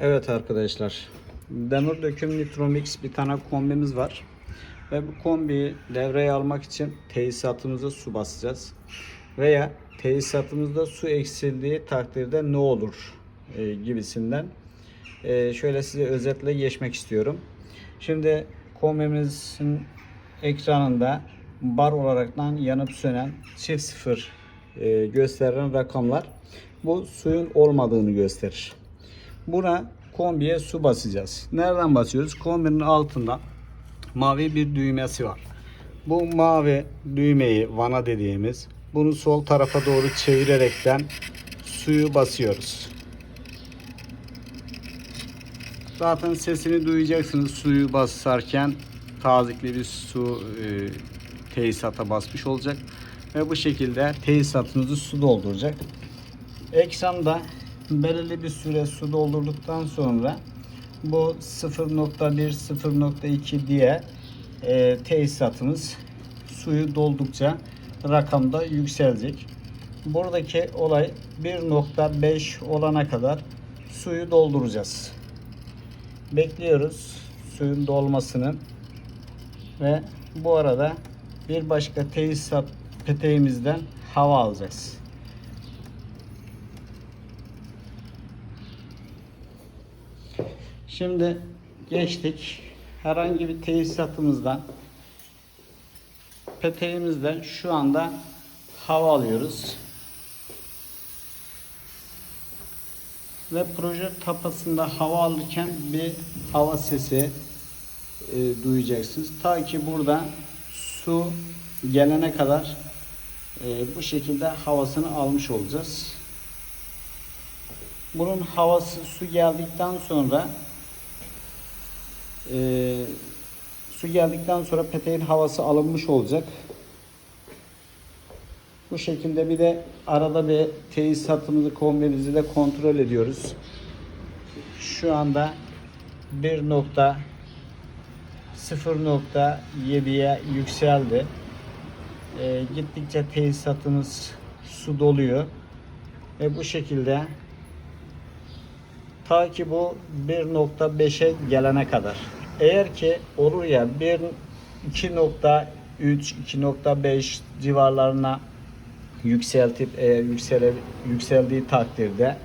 Evet arkadaşlar. Demir döküm Nitromix bir tane kombimiz var. Ve bu kombiyi devreye almak için tesisatımıza su basacağız. Veya tesisatımızda su eksildiği takdirde ne olur e, gibisinden. E, şöyle size özetle geçmek istiyorum. Şimdi kombimizin ekranında bar olaraktan yanıp sönen çift sıfır e, gösteren rakamlar bu suyun olmadığını gösterir. Buna kombiye su basacağız. Nereden basıyoruz? Kombinin altında mavi bir düğmesi var. Bu mavi düğmeyi vana dediğimiz bunu sol tarafa doğru çevirerekten suyu basıyoruz. Zaten sesini duyacaksınız suyu basarken tazikli bir su e, tesisata basmış olacak ve bu şekilde tesisatınızı su dolduracak. Ekranda belirli bir süre su doldurduktan sonra bu 0.1 0.2 diye e, tesisatımız suyu doldukça rakamda yükselecek. Buradaki olay 1.5 olana kadar suyu dolduracağız. Bekliyoruz suyun dolmasını ve bu arada bir başka tesisat peteğimizden hava alacağız. Şimdi geçtik. Herhangi bir tesisatımızdan peteğimizden şu anda hava alıyoruz. Ve proje tapasında hava alırken bir hava sesi e, duyacaksınız. Ta ki burada su gelene kadar e, bu şekilde havasını almış olacağız. Bunun havası su geldikten sonra e, su geldikten sonra peteğin havası alınmış olacak. Bu şekilde bir de arada bir tesisatımızı kombimizi de kontrol ediyoruz. Şu anda 1.0.7'ye yükseldi. E, gittikçe tesisatımız su doluyor. Ve bu şekilde ta ki bu 1.5'e gelene kadar. Eğer ki olur ya 1 2.3 2.5 civarlarına yükseltip eğer yüksele, yükseldiği takdirde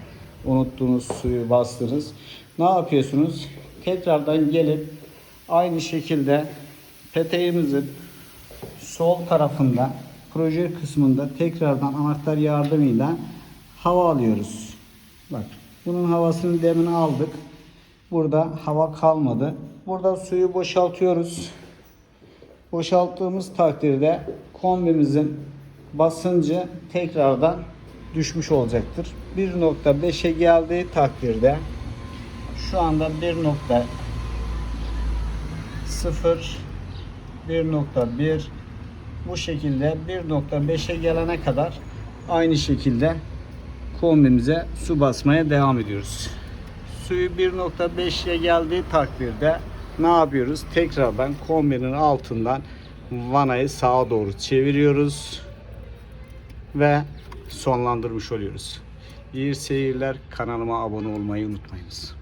unuttuğunuz suyu bastınız. Ne yapıyorsunuz? Tekrardan gelip aynı şekilde peteğimizin sol tarafında proje kısmında tekrardan anahtar yardımıyla hava alıyoruz. Bak bunun havasını demin aldık. Burada hava kalmadı. Burada suyu boşaltıyoruz. Boşalttığımız takdirde kombimizin basıncı tekrardan düşmüş olacaktır. 1.5'e geldiği takdirde şu anda 1.0 1.1 bu şekilde 1.5'e gelene kadar aynı şekilde kombimize su basmaya devam ediyoruz. Suyu 1.5'e geldiği takdirde ne yapıyoruz? Tekrardan kombinin altından vanayı sağa doğru çeviriyoruz ve sonlandırmış oluyoruz. İyi seyirler. Kanalıma abone olmayı unutmayınız.